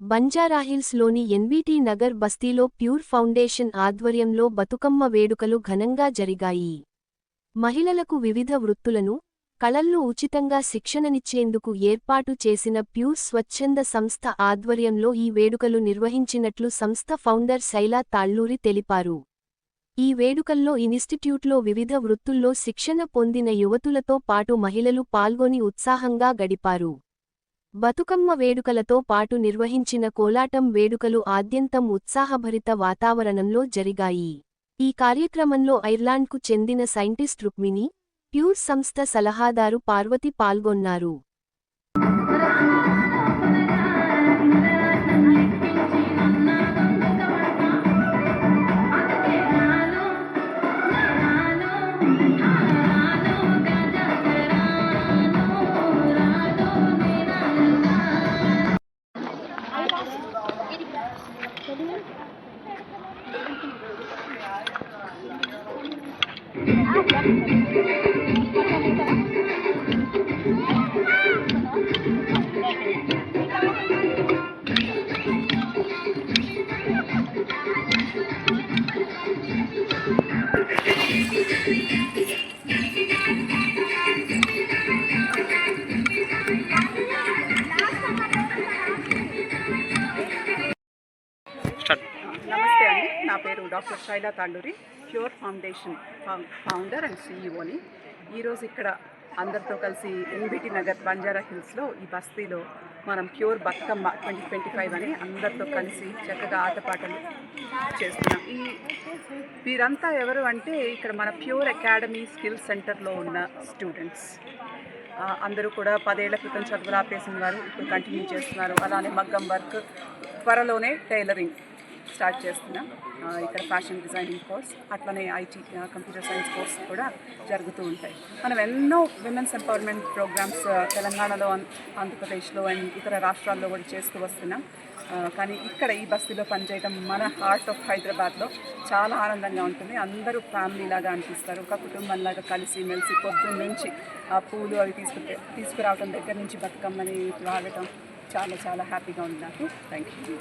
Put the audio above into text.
బంజారాహిల్స్లోని ఎన్వీటీ నగర్ బస్తీలో pure foundation ఆధ్వర్యంలో బతుకమ్మ వేడుకలు ఘనంగా జరిగాయి. మహిళలకు వివిధ వృత్తులను కళల్లో ఉచితంగా శిక్షణనిచ్చేందుకు ఏర్పాటు చేసిన ప్యూర్ స్వచ్ఛంద సంస్థ ఆధ్వర్యంలో ఈ వేడుకలు నిర్వహించినట్లు సంస్థ ఫౌండర్ శైలా తాళ్ళూరి తెలిపారు. ఈ వేడుకల్లో ఇన్స్టిట్యూట్లో వివిధ వృత్తుల్లో శిక్షణ పొందిన యువతులతో పాటు మహిళలు పాల్గొని ఉత్సాహంగా గడిపారు. బతుకమ్మ వేడుకలతో పాటు నిర్వహించిన కోలాటం వేడుకలు ఆద్యంతం ఉత్సాహభరిత వాతావరణంలో జరిగాయి. ఈ కార్యక్రమంలో ఐర్లాండ్కు చెందిన సైంటిస్ట్ రుక్మిణి ప్యూర్ సంస్థ సలహాదారు పార్వతి పాల్గొన్నారు. నమస్తే అండి నా పేరు doctor Shaila Tanduri pure foundation fou- founder and సీఈఓని. ఈరోజు ఇక్కడ అందరితో కలిసి ఎన్బిటి నగర్ బంజారా హిల్స్లో ఈ బస్తీలో మనం pure Bathukamma twenty twenty five అని అందరితో కలిసి చక్కగా ఆటపాటలు చేస్తున్నాం. ఈ వీరంతా ఎవరు అంటే ఇక్కడ మన ప్యూర్ అకాడమీ స్కిల్ సెంటర్లో ఉన్న స్టూడెంట్స్. అందరూ కూడా పదేళ్ళ క్రితం చదువులు ఆపేసిన వారు ఇప్పుడు కంటిన్యూ చేస్తున్నారు. అలానే మగ్గం వర్క్ త్వరలోనే టైలరింగ్. స్టార్ట్ చేస్తున్నాం. ఇక్కడ ఫ్యాషన్ డిజైనింగ్ కోర్స్ అట్లనే ఐటీ కంప్యూటర్ సైన్స్ కోర్స్ కూడా జరుగుతూ ఉంటాయి. మనం ఎన్నో విమెన్స్ ఎంపవర్మెంట్ ప్రోగ్రామ్స్ తెలంగాణలో ఆంధ్రప్రదేశ్లో అండ్ ఇతర రాష్ట్రాల్లో కూడా చేస్తూ వస్తున్నాం. కానీ ఇక్కడ ఈ బస్తీలో పనిచేయడం మన హార్ట్ ఆఫ్ హైదరాబాద్లో చాలా ఆనందంగా ఉంటుంది. అందరూ ఫ్యామిలీ లాగా అనిపిస్తారు. ఒక కుటుంబంలాగా కలిసి మెలిసి పొద్దున్న నుంచి ఆ పూలు అవి తీసుకు తీసుకురావడం దగ్గర నుంచి బతుకమ్మని వాడటం చాలా చాలా హ్యాపీగా ఉంది నాకు. Thank you